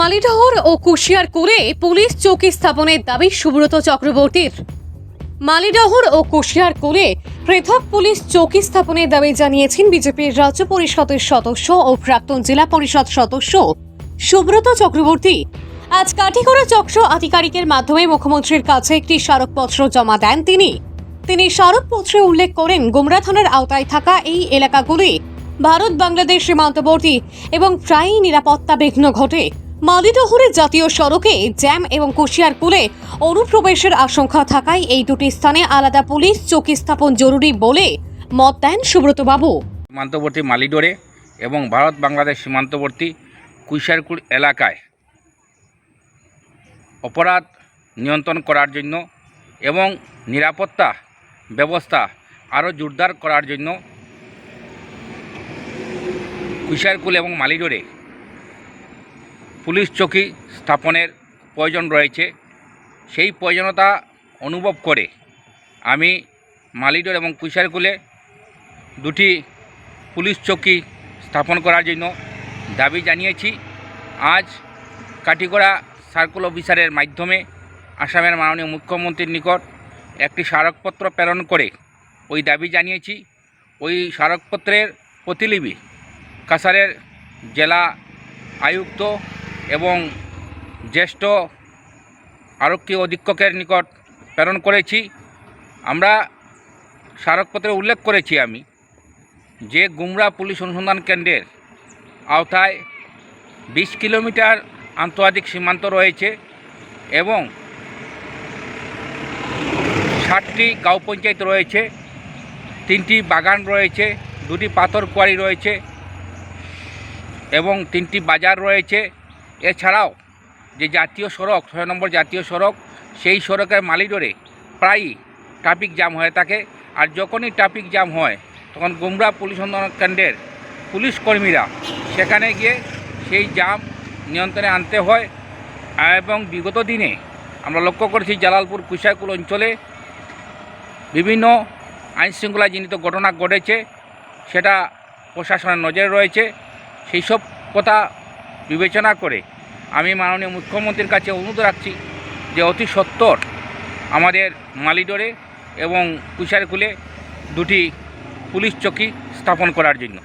মালিডহর ও কুশিয়ারপুরে police চৌকি স্থাপনের দাবি সুব্রত চক্রবর্তীর। মালিডহর ও কুশিয়ারপুরে পৃথক পুলিশ চৌকি স্থাপনের দাবি জানিয়েছেন বিজেপির রাজ্য পরিষদের সদস্য ও প্রাক্তন জেলা পরিষদ সদস্য সুব্রত চক্রবর্তী। আজ কাঠিগড়া চক্র আধিকারিকের মাধ্যমে মুখ্যমন্ত্রীর কাছে একটি স্মারকপত্র জমা দেন তিনি। তিনি স্মারকপত্রে উল্লেখ করেন, গুমরা থানার আওতায় থাকা এই এলাকাগুলি ভারত বাংলাদেশ সীমান্তবর্তী এবং প্রায়ই নিরাপত্তা বিঘ্ন ঘটে। মালিডহরের জাতীয় সড়কে জ্যাম এবং কুশিয়ার কুশিয়ারপুলে অনুপ্রবেশের আশঙ্কা থাকায় এই দুটি স্থানে আলাদা পুলিশ চৌকি স্থাপন জরুরি বলে মত দেন সুব্রতবাবু। সীমান্তবর্তী মালিডোরে এবং ভারত বাংলাদেশ সীমান্তবর্তী কুশিয়ারকুল এলাকায় অপরাধ নিয়ন্ত্রণ করার জন্য এবং নিরাপত্তা ব্যবস্থা আরও জোরদার করার জন্য কুশিয়ারকুল এবং মালিডোরে পুলিশ চৌকি স্থাপনের প্রয়োজন রয়েছে। সেই প্রয়োজনীয়তা অনুভব করে আমি মালিডোর এবং কুইশারকুলে দুটি পুলিশ চৌকি স্থাপন করার জন্য দাবি জানিয়েছি। আজ কাটিগড়া সার্কেল অফিসারের মাধ্যমে আসামের মাননীয় মুখ্যমন্ত্রীর নিকট একটি স্মারকপত্র প্রেরণ করে ওই দাবি জানিয়েছি। ওই স্মারকপত্রের প্রতিলিপি কাসারের জেলা আয়ুক্ত এবং জ্যেষ্ঠ আরক্ষী অধীক্ষকের নিকট প্রেরণ করেছি। আমরা স্মারকপত্রে উল্লেখ করেছি আমি যে গুমরা পুলিশ অনুসন্ধান কেন্দ্রের আওতায় বিশ কিলোমিটার আন্তর্জাতিক সীমান্ত রয়েছে এবং ষাটটি গাঁও পঞ্চায়েত রয়েছে, তিনটি বাগান রয়েছে, দুটি পাথর কোয়ারি রয়েছে এবং তিনটি বাজার রয়েছে। এছাড়াও যে জাতীয় সড়ক, ছয় নম্বর জাতীয় সড়ক, সেই সড়কের মালিডোরে প্রায়ই ট্রাফিক জ্যাম হয়ে থাকে। আর যখনই ট্রাফিক জ্যাম হয়, তখন গুমরা পুলিশ কেন্দ্রের পুলিশ কর্মীরা সেখানে গিয়ে সেই জাম নিয়ন্ত্রণে আনতে হয়। এবং বিগত দিনে আমরা লক্ষ্য করেছি, জালালপুর কুশাকুল অঞ্চলে বিভিন্ন আইনশৃঙ্খলা জনিত ঘটনা ঘটেছে। সেটা প্রশাসনের নজরে রয়েছে। সেই সব কথা বিবেচনা করে আমি মাননীয় মুখ্যমন্ত্রীর কাছে অনুরোধ রাখছি যে অতি সত্তর আমাদের মালিডোরে এবং কুশারকুলে দুটি পুলিশ চৌকি স্থাপন করার জন্য।